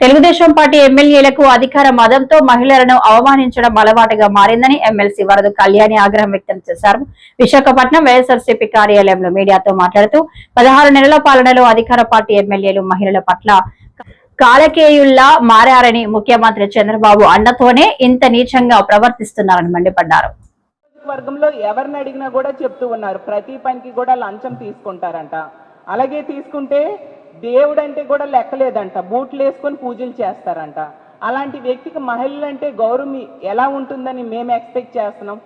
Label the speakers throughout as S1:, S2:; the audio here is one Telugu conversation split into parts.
S1: తెలుగుదేశం పార్టీ ఎమ్మెల్యేలకు అధికార మదంతో మహిళలను అవమానించడం అలవాటుగా మారిందని ఎమ్మెల్సీ వరద కళ్యాణి ఆగ్రహం వ్యక్తం చేశారు. విశాఖపట్నం వైఎస్ఆర్సీపీ కార్యాలయంలో మీడియాతో మాట్లాడుతూ పదహారు నెలల పాలనలో అధికార పార్టీ ఎమ్మెల్యేలు మహిళల పట్ల కాలకేయుల్లా మారారని ముఖ్యమంత్రి చంద్రబాబు అండతోనే ఇంత నీచంగా ప్రవర్తిస్తున్నారని మండిపడ్డారు.
S2: వర్గంలో ఎవరిని అడిగినా కూడా చెప్తూ ఉన్నారు. ప్రతి పనికి కూడా లంచం తీసుకుంటారంట. అలాగే తీసుకుంటే దేవుడంటే కూడా లెక్కలేదంట. బూట్లు వేసుకొని పూజలు చేస్తారంట. అలాంటి వ్యక్తికి మహిళలు అంటే గౌరవం ఎలా ఉంటుందని మేము ఎక్స్పెక్ట్ చేస్తున్నాం.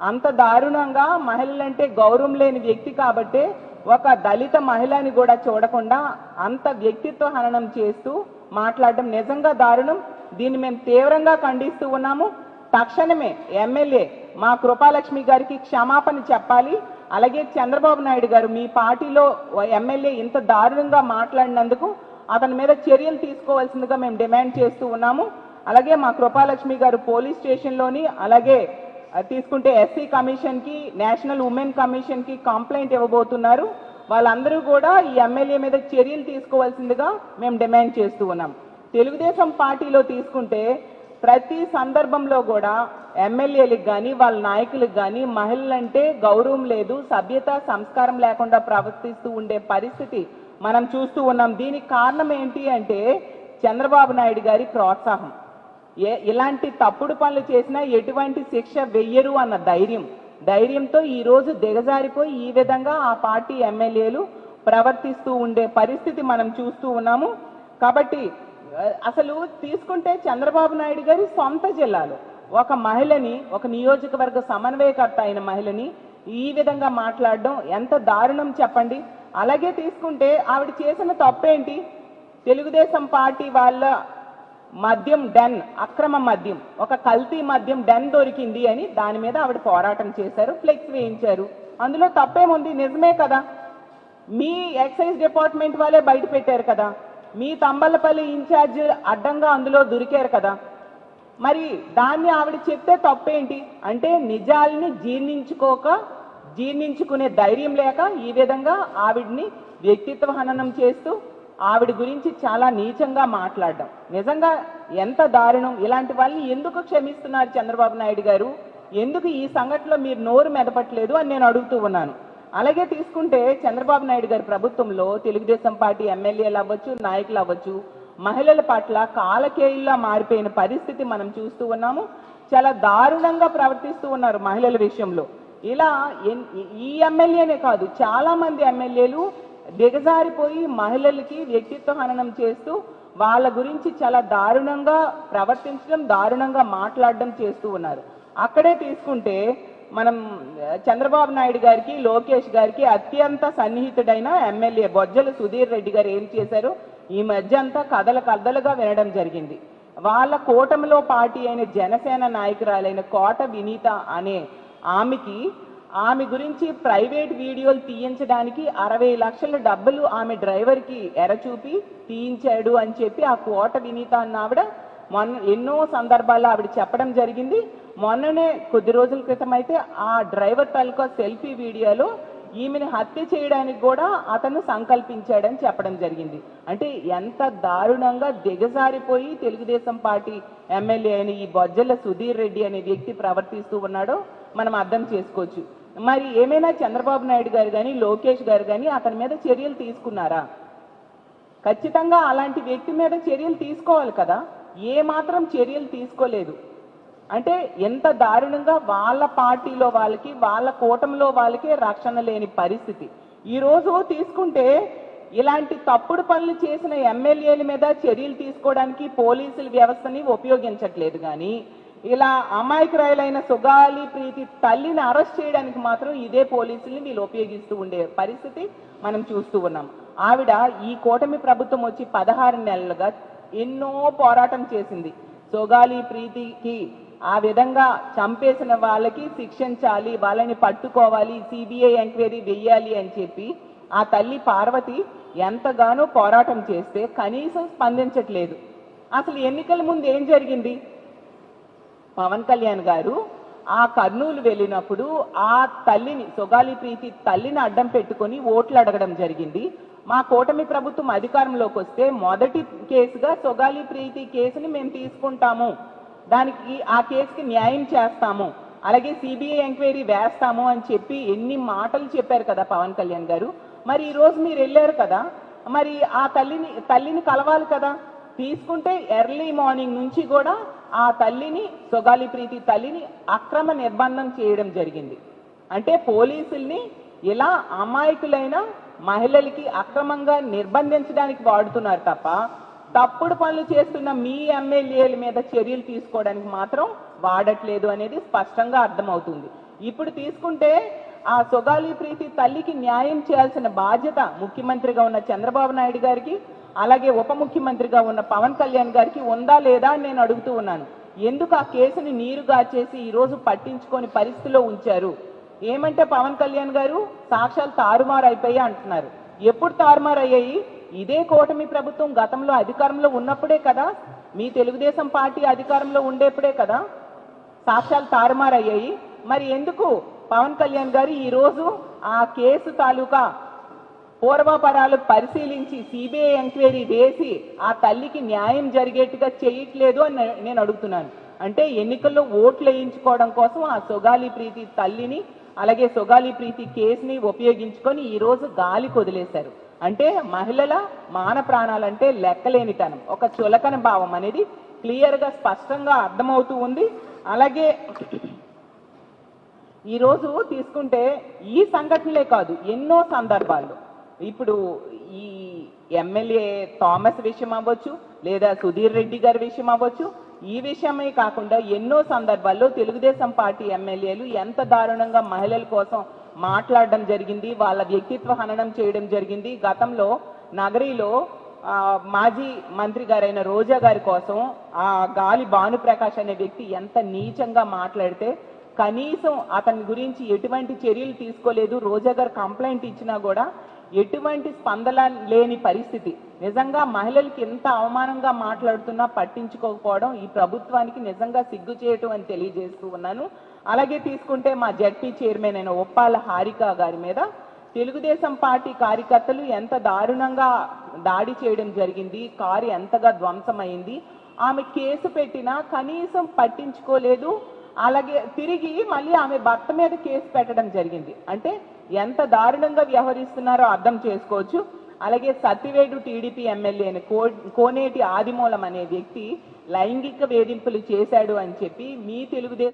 S2: అంత దారుణంగా మహిళలంటే గౌరవం లేని వ్యక్తి కాబట్టి ఒక దళిత మహిళని కూడా చూడకుండా అంత వ్యక్తిత్వ హననం చేస్తూ మాట్లాడడం నిజంగా దారుణం. దీన్ని మేము తీవ్రంగా ఖండిస్తూ ఉన్నాము. తక్షణమే ఎమ్మెల్యే మా కృపాలక్ష్మి గారికి క్షమాపణ చెప్పాలి. అలాగే చంద్రబాబు నాయుడు గారు మీ పార్టీలో ఎమ్మెల్యే ఇంత దారుణంగా మాట్లాడినందుకు అతని మీద చర్యలు తీసుకోవాల్సిందిగా మేము డిమాండ్ చేస్తూ ఉన్నాము. అలాగే మా కృపాలక్ష్మి గారు పోలీస్ స్టేషన్లోని అలాగే తీసుకుంటే ఎస్సీ కమిషన్కి నేషనల్ ఉమెన్ కమిషన్కి కంప్లైంట్ ఇవ్వబోతున్నారు. వాళ్ళందరూ కూడా ఈ ఎమ్మెల్యే మీద చర్యలు తీసుకోవాల్సిందిగా మేము డిమాండ్ చేస్తూ ఉన్నాం. తెలుగుదేశం పార్టీలో తీసుకుంటే ప్రతి సందర్భంలో కూడా ఎమ్మెల్యేలకు కానీ వాళ్ళ నాయకులకు కానీ మహిళలంటే గౌరవం లేదు సభ్యత సంస్కారం లేకుండా ప్రవర్తిస్తూ ఉండే పరిస్థితి మనం చూస్తూ ఉన్నాం. దీనికి కారణం ఏంటి అంటే చంద్రబాబు నాయుడు గారి ప్రోత్సాహం. ఏ ఇలాంటి తప్పుడు పనులు చేసినా ఎటువంటి శిక్ష వెయ్యరు అన్న ధైర్యం. ధైర్యంతో ఈరోజు దిగజారిపోయి ఈ విధంగా ఆ పార్టీ ఎమ్మెల్యేలు ప్రవర్తిస్తూ ఉండే పరిస్థితి మనం చూస్తూ ఉన్నాము. కాబట్టి అసలు తీసుకుంటే చంద్రబాబు నాయుడు గారి సొంత జిల్లాలో. ఒక మహిళని ఒక నియోజకవర్గ సమన్వయకర్త అయిన మహిళని ఈ విధంగా మాట్లాడడం ఎంత దారుణం చెప్పండి. అలాగే తీసుకుంటే ఆవిడ చేసిన తప్పేంటి? తెలుగుదేశం పార్టీ వాళ్ళ మద్యం డెన్ అక్రమ మద్యం ఒక కల్తీ మద్యం డెన్ దొరికింది అని దాని మీద ఆవిడ పోరాటం చేశారు ఫ్లెక్స్ వేయించారు. అందులో తప్పేముంది? నిజమే కదా. మీ ఎక్సైజ్ డిపార్ట్మెంట్ వాళ్ళే బయట పెట్టారు కదా. మీ తంబలపల్లి ఇన్ఛార్జ్ అడ్డంగా అందులో దొరికారు కదా. మరి దాన్ని ఆవిడ చెప్తే తప్పేంటి? అంటే నిజాల్ని జీర్ణించుకోక జీర్ణించుకునే ధైర్యం లేక ఈ విధంగా ఆవిడ్ని వ్యక్తిత్వ హననం చేస్తూ ఆవిడ గురించి చాలా నీచంగా మాట్లాడడం. నిజంగా ఎంత దారుణం! ఇలాంటి వాళ్ళని ఎందుకు క్షమిస్తున్నారు చంద్రబాబు నాయుడు గారు? ఎందుకు ఈ సంఘటనలో మీరు నోరు మెదపట్లేదు అని నేను అడుగుతూ ఉన్నాను. అలాగే తీసుకుంటే చంద్రబాబు నాయుడు గారి ప్రభుత్వంలో తెలుగుదేశం పార్టీ ఎమ్మెల్యేలు అవ్వచ్చు నాయకులు అవ్వచ్చు మహిళల పట్ల కాలకేయుల్లా మారిపోయిన పరిస్థితి మనం చూస్తూ ఉన్నాము. చాలా దారుణంగా ప్రవర్తిస్తూ ఉన్నారు మహిళల విషయంలో. ఇలా ఈ ఎమ్మెల్యేనే కాదు చాలా మంది ఎమ్మెల్యేలు దిగజారిపోయి మహిళలకి వ్యక్తిత్వ హననం చేస్తూ వాళ్ళ గురించి చాలా దారుణంగా ప్రవర్తించడం దారుణంగా మాట్లాడడం చేస్తూ ఉన్నారు. అక్కడే తీసుకుంటే మనం చంద్రబాబు నాయుడు గారికి లోకేష్ గారికి అత్యంత సన్నిహితుడైన ఎమ్మెల్యే బొజ్జల సుధీర్ రెడ్డి గారు ఏం చేశారు? ఈ మధ్య అంతా కథల కథలుగా వినడం జరిగింది. వాళ్ళ కూటమిలో పార్టీ అయిన జనసేన నాయకురాలైన కోట వినీత అనే ఆమెకి ఆమె గురించి ప్రైవేట్ వీడియోలు తీయించడానికి అరవై లక్షల డబ్బులు ఆమె డ్రైవర్కి ఎరచూపి తీయించాడు అని చెప్పి ఆ కోట వినీత అన్న ఆవిడ మొన్న ఎన్నో సందర్భాల్లో ఆవిడ చెప్పడం జరిగింది. మొన్ననే కొద్ది రోజుల క్రితం అయితే ఆ డ్రైవర్ తాలూకా సెల్ఫీ వీడియోలో ఈమెను హత్య చేయడానికి కూడా అతను సంకల్పించాడని చెప్పడం జరిగింది. అంటే ఎంత దారుణంగా దిగజారిపోయి తెలుగుదేశం పార్టీ ఎమ్మెల్యే అయిన ఈ బొజ్జల సుధీర్ రెడ్డి అనే వ్యక్తి ప్రవర్తిస్తూ ఉన్నాడో మనం అర్థం చేసుకోవచ్చు. మరి ఏమైనా చంద్రబాబు నాయుడు గారు కానీ లోకేష్ గారు కానీ అతని మీద చర్యలు తీసుకున్నారా? ఖచ్చితంగా అలాంటి వ్యక్తి మీద చర్యలు తీసుకోవాలి కదా. ఏ మాత్రం చర్యలు తీసుకోలేదు. అంటే ఎంత దారుణంగా వాళ్ళ పార్టీలో వాళ్ళకి వాళ్ళ కూటమిలో వాళ్ళకి రక్షణ లేని పరిస్థితి. ఈ రోజు తీసుకుంటే ఇలాంటి తప్పుడు పనులు చేసిన ఎమ్మెల్యేల మీద చర్యలు తీసుకోవడానికి పోలీసుల వ్యవస్థని ఉపయోగించట్లేదు కానీ ఇలా అమాయకురాయలైన సుగాలి ప్రీతి తల్లిని అరెస్ట్ చేయడానికి మాత్రం ఇదే పోలీసుల్ని వీళ్ళు ఉపయోగిస్తూ ఉండే పరిస్థితి మనం చూస్తూ ఉన్నాం. ఆవిడ ఈ కూటమి ప్రభుత్వం వచ్చి పదహారు నెలలుగా ఎన్నో పోరాటం చేసింది. సుగాలి ప్రీతికి ఆ విధంగా చంపేసిన వాళ్ళకి శిక్షించాలి వాళ్ళని పట్టుకోవాలి సిబిఐ ఎంక్వైరీ వెయ్యాలి అని చెప్పి ఆ తల్లి పార్వతి ఎంతగానో పోరాటం చేస్తే కనీసం స్పందించట్లేదు. అసలు ఎన్నికల ముందు ఏం జరిగింది? పవన్ కళ్యాణ్ గారు ఆ కర్నూలు వెళ్ళినప్పుడు ఆ తల్లిని సొగాలి ప్రీతి తల్లిని అడ్డం పెట్టుకొని ఓట్లు అడగడం జరిగింది. మా కూటమి ప్రభుత్వం అధికారంలోకి వస్తే మొదటి కేసుగా సొగాలి ప్రీతి కేసుని మేము తీసుకుంటాము. దానికి ఆ కేసుకి న్యాయం చేస్తాము. అలాగే సిబిఐ ఎంక్వైరీ వేస్తాము అని చెప్పి ఎన్ని మాటలు చెప్పారు కదా పవన్ కళ్యాణ్ గారు. మరి ఈరోజు మీరు వెళ్ళారు కదా. మరి ఆ తల్లిని తల్లిని కలవాలి కదా. తీసుకుంటే ఎర్లీ మార్నింగ్ నుంచి కూడా ఆ తల్లిని సొగాలి ప్రీతి తల్లిని అక్రమ నిర్బంధం చేయడం జరిగింది. అంటే పోలీసుల్ని ఇలా అమాయకులైన మహిళలకి అక్రమంగా నిర్బంధించడానికి వాడుతున్నారు తప్ప తప్పుడు పనులు చేస్తున్న మీ ఎమ్మెల్యేల మీద చర్యలు తీసుకోవడానికి మాత్రం వాడట్లేదు అనేది స్పష్టంగా అర్థమవుతుంది. ఇప్పుడు తీసుకుంటే ఆ సొగాలి ప్రీతి తల్లికి న్యాయం చేయాల్సిన బాధ్యత ముఖ్యమంత్రిగా ఉన్న చంద్రబాబు నాయుడు గారికి అలాగే ఉప ముఖ్యమంత్రిగా ఉన్న పవన్ కళ్యాణ్ గారికి ఉందా లేదా అని నేను అడుగుతూ ఉన్నాను. ఎందుకు ఆ కేసుని నీరుగా చేసి ఈరోజు పట్టించుకొని పరిస్థితిలో ఉంచారు? ఏమంటే పవన్ కళ్యాణ్ గారు సాక్ష్యాలు తారుమారు అయిపోయి అంటున్నారు. ఎప్పుడు తారుమారు అయ్యాయి ఇదే కూటమి ప్రభుత్వం గతంలో అధికారంలో ఉన్నప్పుడే కదా? మీ తెలుగుదేశం పార్టీ అధికారంలో ఉండేప్పుడే కదా? సాక్ష్యాలు తారుమారయ్యాయి. మరి ఎందుకు? పవన్ కళ్యాణ్ గారు ఈరోజు ఆ కేసు తాలూకా పూర్వపరాలు పరిశీలించి సిబిఐ ఎంక్వైరీ వేసి ఆ తల్లికి న్యాయం జరిగేట్టుగా చేయట్లేదు అని నేను అడుగుతున్నాను. అంటే ఎన్నికల్లో ఓట్లు వేయించుకోవడం కోసం ఆ సొగాలి ప్రీతి తల్లిని అలాగే సొగాలి ప్రీతి కేసుని ఉపయోగించుకొని ఈరోజు గాలి కొదిలేశారు. అంటే మహిళల మాన ప్రాణాలంటే లెక్కలేనితనం. ఒక చులకన భావం అనేది క్లియర్గా స్పష్టంగా అర్థమవుతూ ఉంది. అలాగే ఈరోజు తీసుకుంటే ఈ సంఘటనలే కాదు ఎన్నో సందర్భాల్లో. ఇప్పుడు ఈ ఎమ్మెల్యే థామస్ విషయం అవ్వచ్చు లేదా సుధీర్ రెడ్డి గారి విషయం అవ్వచ్చు ఈ విషయమే కాకుండా ఎన్నో సందర్భాల్లో తెలుగుదేశం పార్టీ ఎమ్మెల్యేలు ఎంత దారుణంగా మహిళల కోసం మాట్లాడడం జరిగింది వాళ్ళ వ్యక్తిత్వ హననం చేయడం జరిగింది. గతంలో నగరిలో మాజీ మంత్రి గారైన రోజా గారి కోసం ఆ గాలి భానుప్రకాష్ అనే వ్యక్తి ఎంత నీచంగా మాట్లాడితే కనీసం అతని గురించి ఎటువంటి చర్యలు తీసుకోలేదు. రోజా గారు కంప్లైంట్ ఇచ్చినా కూడా ఎటువంటి స్పందన లేని పరిస్థితి. నిజంగా మహిళలకి ఎంత అవమానంగా మాట్లాడుతున్నా పట్టించుకోకపోవడం ఈ ప్రభుత్వానికి నిజంగా సిగ్గు చేయటం అని తెలియజేస్తూ ఉన్నాను. అలాగే తీసుకుంటే మా జడ్పీ చైర్మన్ అయిన ఒప్పాల హారిక గారి మీద తెలుగుదేశం పార్టీ కార్యకర్తలు ఎంత దారుణంగా దాడి చేయడం జరిగింది కారు ఎంతగా ధ్వంసమైంది ఆమె కేసు పెట్టినా కనీసం పట్టించుకోలేదు అలాగే తిరిగి మళ్ళీ ఆమె భర్త మీద కేసు పెట్టడం జరిగింది. అంటే ఎంత దారుణంగా వ్యవహరిస్తున్నారో అర్థం చేసుకోవచ్చు. అలాగే సత్యవేడు టీడీపీ ఎమ్మెల్యేని కో కోనేటి ఆదిమూలం అనే వ్యక్తి లైంగిక వేధింపులు చేశాడు అని చెప్పి మీ తెలుగుదేశం